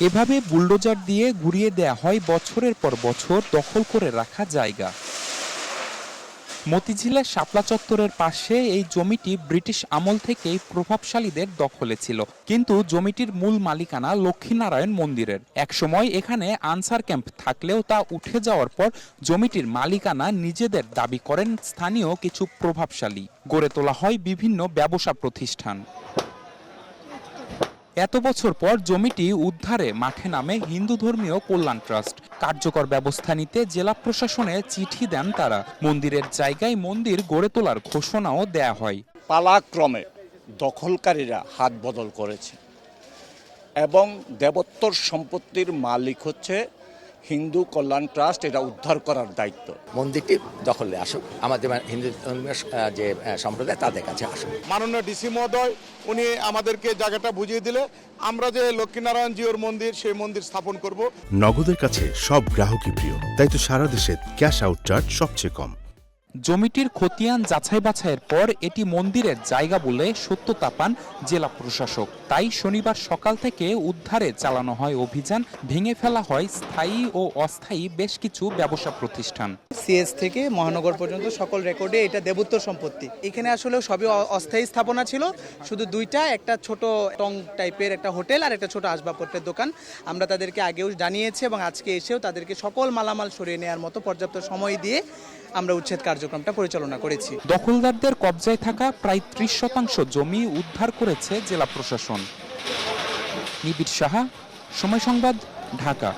এভাবে বুলডোজার দিয়ে ঘুরিয়ে দেয়া হয় বছরের পর বছর দখল করে রাখা জায়গা। মতিঝিলের শাপলা চত্বরের পাশে এই জমিটি ব্রিটিশ আমল থেকেই প্রভাবশালীদের দখলে ছিল। কিন্তু জমিটির মূল মালিকানা লক্ষ্মীনারায়ণ মন্দিরের। একসময় এখানে আনসার ক্যাম্প থাকলেও তা উঠে যাওয়ার পর জমিটির মালিকানা নিজেদের দাবি করেন স্থানীয় কিছু প্রভাবশালী। গড়ে তোলা হয় বিভিন্ন ব্যবসা প্রতিষ্ঠান। এত বছর পর জমিটি উদ্ধারে মাঠে নামে হিন্দু ধর্মীয় কল্যাণ ট্রাস্ট। কার্যকর ব্যবস্থা নিতে জেলা প্রশাসনে চিঠি দেন তারা। মন্দিরের জায়গায় মন্দির গড়ে তোলার ঘোষণাও দেয়া হয়। পালাক্রমে দখলকারীরা হাত বদল করেছে এবং দেবত্বর সম্পত্তির মালিক হচ্ছে হিন্দু কল্যাণ ট্রাস্ট এটা উদ্ধার করার দায়িত্ব। মন্দিরটি দখলে আসুক। আমাদের হিন্দু ধর্মীয় যে সম্প্রদায় তাদের কাছে আসুক। মাননীয় ডিসি মহোদয় উনি আমাদেরকে জায়গাটা বুঝিয়ে দিলে আমরা যে লক্ষ্মীনারায়ণ জিওর মন্দির, সেই মন্দির স্থাপন করব। নগদের কাছে সব গ্রাহকই প্রিয়, তাই তো সারা দেশে ক্যাশ আউট চার্জ সবচেয়ে কম। জমিটির খতিয়ান যাচাই বাছাইয়ের পর এটি মন্দিরের জায়গা বলে সত্যতা পান জেলা প্রশাসক। তাই শনিবার সকাল থেকে উদ্ধারে চালানো হয় অভিযান, ভেঙে ফেলা হয় স্থায়ী ও অস্থায়ী বেশ কিছু ব্যবসা প্রতিষ্ঠান। সিএস থেকে মহানগর পর্যন্ত সকল রেকর্ডে এটা দেবোত্তর সম্পত্তি। এখানে আসলে সবই অস্থায়ী স্থাপনা ছিল। শুধু দুইটা, একটা ছোট টং টাইপের একটা হোটেল আর একটা ছোট আসবাবপত্রের দোকান। আমরা তাদেরকে আগেও জানিয়েছি এবং আজকে এসেও তাদেরকে সকল মালামাল সরিয়ে নেওয়ার মতো পর্যাপ্ত সময় দিয়ে আমরা উচ্ছেদ কার্যক্রমটা পরিচালনা করেছি। দখলদারদের কবজায় থাকা প্রায় ত্রিশ শতাংশ জমি উদ্ধার করেছে জেলা প্রশাসন। নিবিড় সাহা, সময় সংবাদ, ঢাকা।